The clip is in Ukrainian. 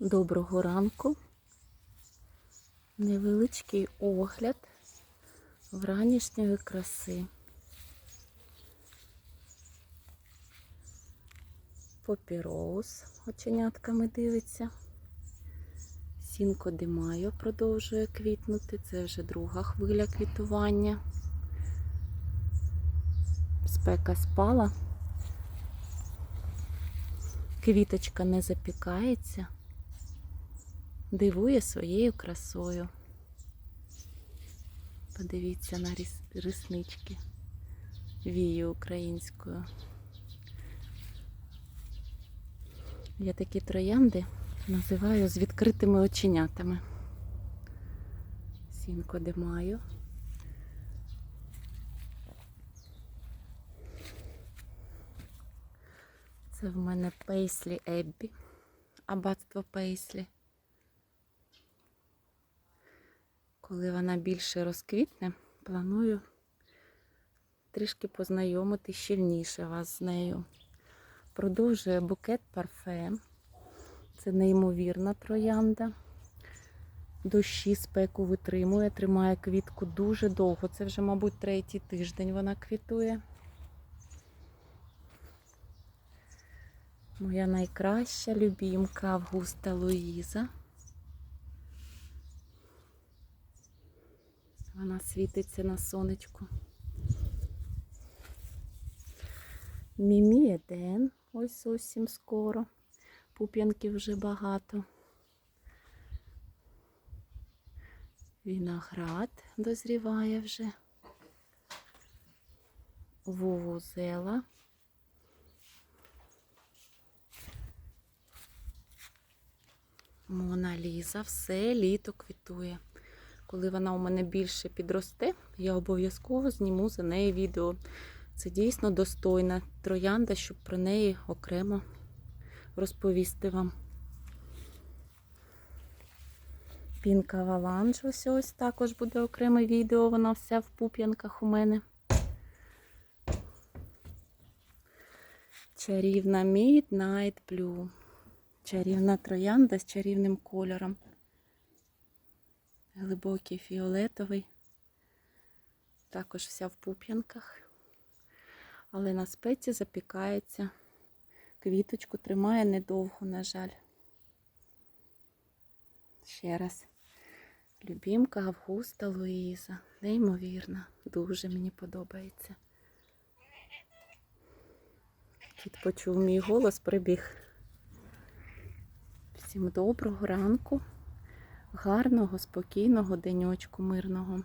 Доброго ранку. Невеличкий огляд вранішньої краси. Попіроус оченятками дивиться. Сінко Димайо продовжує квітнути. Це вже друга хвиля квітування. Спека спала. Квіточка не запікається, дивує своєю красою. Подивіться на ріс- реснички вії українською. Я такі троянди називаю з відкритими оченятами. Сінко де маю. Це в мене Пейслі Еббі, аббатство Пейслі. Коли вона більше розквітне, планую трішки познайомити щільніше вас з нею. Продовжує букет парфе. Це неймовірна троянда. Дощі спеку витримує, тримає квітку дуже довго. Це вже, мабуть, третій тиждень вона квітує. Моя найкраща любімка Августа Луїза. Вона світиться на сонечку. Мімі Еден, ось зовсім скоро. Пуп'янків вже багато. Віноград дозріває вже. Вувузела. Мона Ліза, все літо квітує. Коли вона у мене більше підросте, я обов'язково зніму за неї відео. Це дійсно достойна троянда, щоб про неї окремо розповісти вам. Пінка Валанж, ось ось також буде окреме відео, вона вся в пуп'янках у мене. Чарівна Midnight Blue. Чарівна троянда з чарівним кольором. Глибокий фіолетовий. Також вся в пуп'янках. Але на спеці запікається. Квіточку тримає недовго, на жаль. Ще раз. Любімка Августа Луїза. Неймовірна. Дуже мені подобається. Кіт почув мій голос, прибіг. Всім доброго ранку, гарного, спокійного денечку, мирного.